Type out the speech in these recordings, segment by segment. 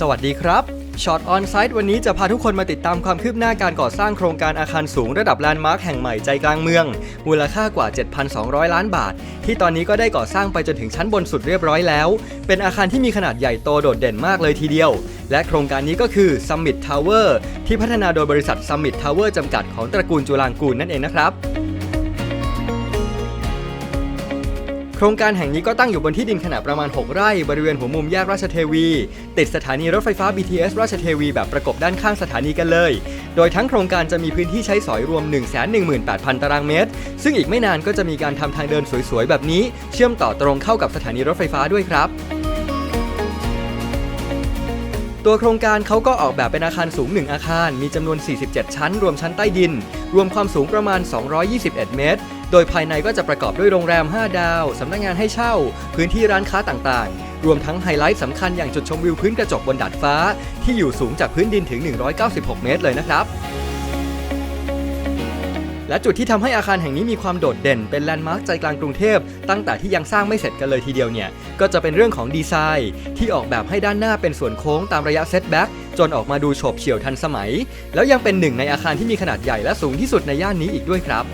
สวัสดีครับช็อตออนไซต์วันนี้จะพาทุกคนมาติดตามความคืบหน้าการก่อสร้างโครงการอาคารสูงระดับแลนด์มาร์คแห่งใหม่ใจกลางเมือง มูลค่ากว่า 7,200 ล้านบาท ที่ตอนนี้ก็ได้ก่อสร้างไปจนถึงชั้นบนสุดเรียบร้อยแล้ว เป็นอาคารที่มีขนาดใหญ่โตโดดเด่นมากเลยทีเดียว และโครงการนี้ก็คือ Summit Tower ที่พัฒนาโดยบริษัท Summit Tower จำกัดของตระกูลจุลางกูลนั่นเองนะครับ โครงการแห่งนี้ก็ตั้งอยู่บนที่ดินขนาดประมาณ 6 ไร่บริเวณหัวมุมแยกราชเทวี ติดสถานีรถไฟฟ้า BTS ราชเทวีแบบประกบด้านข้างสถานีกันเลย โดยทั้งโครงการจะมีพื้นที่ใช้สอยรวม 118,000 ตารางเมตร ซึ่งอีกไม่นานก็จะมีการทำทางเดินสวยๆ แบบนี้ เชื่อมต่อตรงเข้ากับสถานีรถไฟฟ้าด้วยครับตัวโครงการเขาก็ออกแบบเป็นอาคารสูง 1 อาคาร มีจำนวน 47 ชั้น รวมชั้นใต้ดิน รวมความสูงประมาณ 221 เมตร โดยภายในก็จะประกอบด้วยโรงแรม 5 ดาว สำนักงานให้เช่า พื้นที่ร้านค้าต่างๆ รวมทั้งไฮไลท์สำคัญอย่างจุดชมวิวพื้นกระจกบนดาดฟ้า ที่อยู่สูงจากพื้นดินถึง 196 เมตรเลยนะครับและจุดที่ทำให้อาคารแห่งนี้มีความโดดเด่นเป็นแลนด์มาร์คใจกลางกรุงเทพ ตั้งแต่ที่ยังสร้างไม่เสร็จกันเลยทีเดียวเนี่ย ก็จะเป็นเรื่องของดีไซน์ ที่ออกแบบให้ด้านหน้าเป็นส่วนโค้งตามระยะเซตแบ็กจนออกมาดูโฉบเฉี่ยวทันสมัย แล้วยังเป็นหนึ่งในอาคารที่มีขนาดใหญ่และสูงที่สุดในย่านนี้อีกด้วยครับ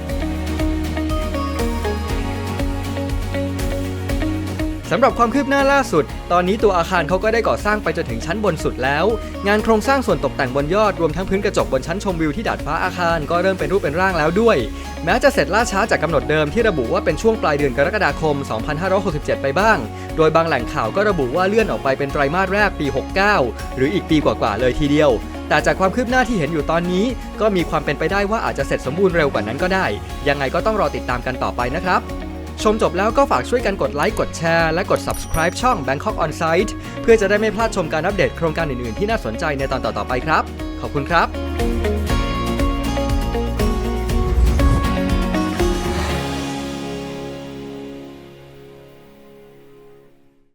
สำหรับความคืบหน้าล่าสุด ตอนนี้ตัวอาคารเขาก็ได้ก่อสร้างไปจนถึงชั้นบนสุดแล้ว งานโครงสร้างส่วนตกแต่งบนยอดรวมทั้งพื้นกระจกบนชั้นชมวิวที่ดาดฟ้าอาคารก็เริ่มเป็นรูปเป็นร่างแล้วด้วย แม้จะเสร็จล่าช้าจากกำหนดเดิมที่ระบุว่าเป็นช่วงปลายเดือนกรกฎาคม 2567 ไปบ้าง โดยบางแหล่งข่าวก็ระบุว่าเลื่อนออกไปเป็นไตรมาสแรกปี 69 หรืออีกปีกว่าๆเลยทีเดียวแต่จากความคืบหน้าที่เห็นอยู่ตอนนี้ ก็มีความเป็นไปได้ว่าอาจจะเสร็จสมบูรณ์เร็วกว่านั้นก็ได้ ยังไงก็ต้องรอติดตามกันต่อไปนะครับ ชมจบแล้วก็ฝากช่วยกันกดไลค์กดแชร์และกด subscribe ช่อง Bangkok On Site เพื่อจะได้ไม่พลาดชมการอัปเดตโครงการอื่นๆ ที่น่าสนใจในตอนต่อๆไปครับ ขอบคุณครับ